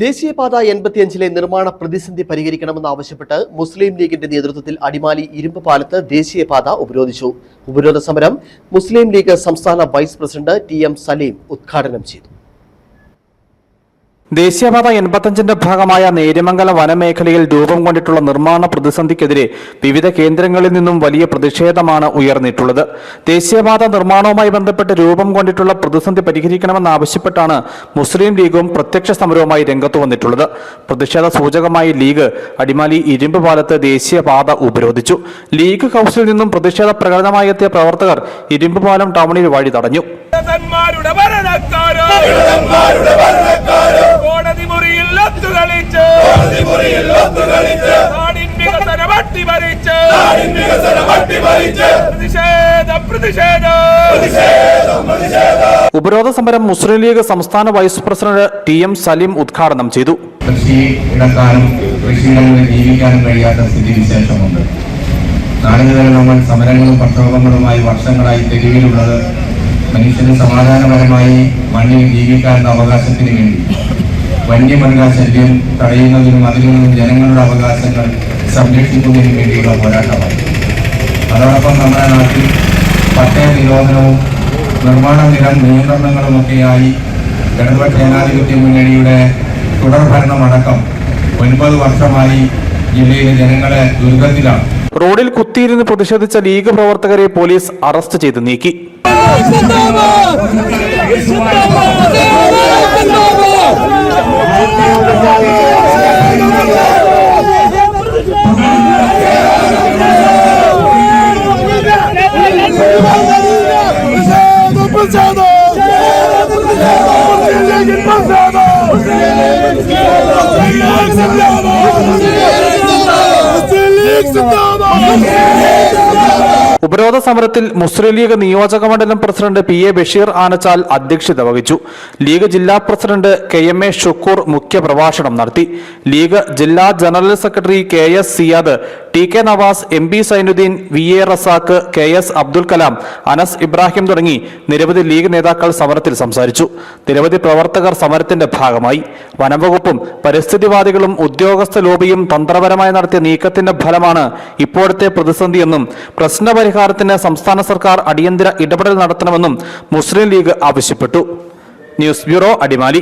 ദേശീയപാത എൺപത്തിയഞ്ചിലെ നിർമ്മാണ പ്രതിസന്ധി പരിഹരിക്കണമെന്ന് ആവശ്യപ്പെട്ട് മുസ്ലിം ലീഗിന്റെ നേതൃത്വത്തിൽ അടിമാലി ഇരുമ്പ് പാലത്ത് ദേശീയപാത ഉപരോധിച്ചു. ഉപരോധ സമരം മുസ്ലിം ലീഗ് സംസ്ഥാന vice president T M Saleem ഉദ്ഘാടനം ചെയ്തു. ദേശീയപാത എൺപത്തഞ്ചിന്റെ ഭാഗമായ നേര്യമംഗലം വനമേഖലയിൽ രൂപം കൊണ്ടിട്ടുള്ള നിർമ്മാണ പ്രതിസന്ധിക്കെതിരെ വിവിധ കേന്ദ്രങ്ങളിൽ നിന്നും വലിയ പ്രതിഷേധമാണ് ഉയർന്നിട്ടുള്ളത്. ദേശീയപാത നിർമ്മാണവുമായി ബന്ധപ്പെട്ട് രൂപം കൊണ്ടിട്ടുള്ള പ്രതിസന്ധി പരിഹരിക്കണമെന്നാവശ്യപ്പെട്ടാണ് മുസ്ലിം ലീഗും പ്രത്യക്ഷ സമരവുമായി രംഗത്തു വന്നിട്ടുള്ളത്. പ്രതിഷേധ സൂചകമായി ലീഗ് അടിമാലി ഇരുമ്പ് പാലത്ത് ദേശീയപാത ഉപരോധിച്ചു. ലീഗ് ഹൌസിൽ നിന്നും പ്രതിഷേധ പ്രകടനമായി എത്തിയ പ്രവർത്തകർ ഇരുമ്പ് പാലം ടൗണിൽ വഴി തടഞ്ഞു അട്ടിമറിച്ച്. പ്രതിഷേധം പ്രതിഷേധം. ഉപരോധ സമരം മുസ്ലിം ലീഗ് സംസ്ഥാന vice president T M Saleem ഉദ്ഘാടനം ചെയ്തു. കൃഷി ഇടക്കാനും കൃഷിയിടങ്ങളിൽ ജീവിക്കാനും കഴിയാത്ത സ്ഥിതിവിശേഷമുണ്ട് നാളിതുവരെ നമ്മൾ സമരങ്ങളും പ്രക്ഷോഭങ്ങളുമായി വർഷങ്ങളായി തെരുവിലുള്ളത് മനുഷ്യന് സമാധാനപരമായി മണ്ണിൽ ജീവിക്കാനുള്ള അവകാശത്തിന് വേണ്ടി. വന്യമൃഗശല്യം തടയുന്നതിനും അതിൽ നിന്നും ജനങ്ങളുടെ അവകാശങ്ങൾ സംരക്ഷിക്കുന്നതിനും വേണ്ടിയുള്ള പോരാട്ടമാണ് അതോടൊപ്പം നമ്മുടെ നാട്ടിൽ പട്ടയ നിരോധനവും നിർമ്മാണ നിരം നിയന്ത്രണങ്ങളുമൊക്കെയായി ഗണപതി ജനാധിപത്യ മുന്നണിയുടെ തുടർഭരണമടക്കം ഒൻപത് വർഷമായി ജില്ലയിലെ ജനങ്ങളെ ദുരിതത്തിലാണ്. റോഡിൽ കുത്തിയിരുന്ന് പ്രതിഷേധിച്ച ലീഗ് പ്രവർത്തകരെ പോലീസ് അറസ്റ്റ് ചെയ്ത് നീക്കി. Zindabad! Özellik zindabad! Özellik zindabad! ഉപരോധ സമരത്തിൽ മുസ്ലിം ലീഗ് നിയോജക മണ്ഡലം president P A Basheer Anachal അധ്യക്ഷത വഹിച്ചു. ലീഗ് ജില്ലാ president K M A Shukkoor മുഖ്യപ്രഭാഷണം നടത്തി. ലീഗ് ജില്ലാ general secretary K S Siyad T K Navas M P Sainuddin V A Razak K S Abdul Kalam Anas Ibrahim തുടങ്ങി നിരവധി ലീഗ് നേതാക്കൾ സമരത്തിൽ സംസാരിച്ചു. നിരവധി പ്രവർത്തകർ സമരത്തിന്റെ ഭാഗമായി. വനംവകുപ്പും പരിസ്ഥിതിവാദികളും ഉദ്യോഗസ്ഥ ലോബിയും തന്ത്രപരമായി നടത്തിയ നീക്കത്തിന്റെ ഫലമാണ് ഇപ്പോഴത്തെ പ്രതിസന്ധിയെന്നും പ്രശ്നപരിഹാരത്തിന് സംസ്ഥാന സർക്കാർ അടിയന്തര ഇടപെടൽ നടത്തണമെന്നും മുസ്ലിം ലീഗ് ആവശ്യപ്പെട്ടു. News bureau Adimali.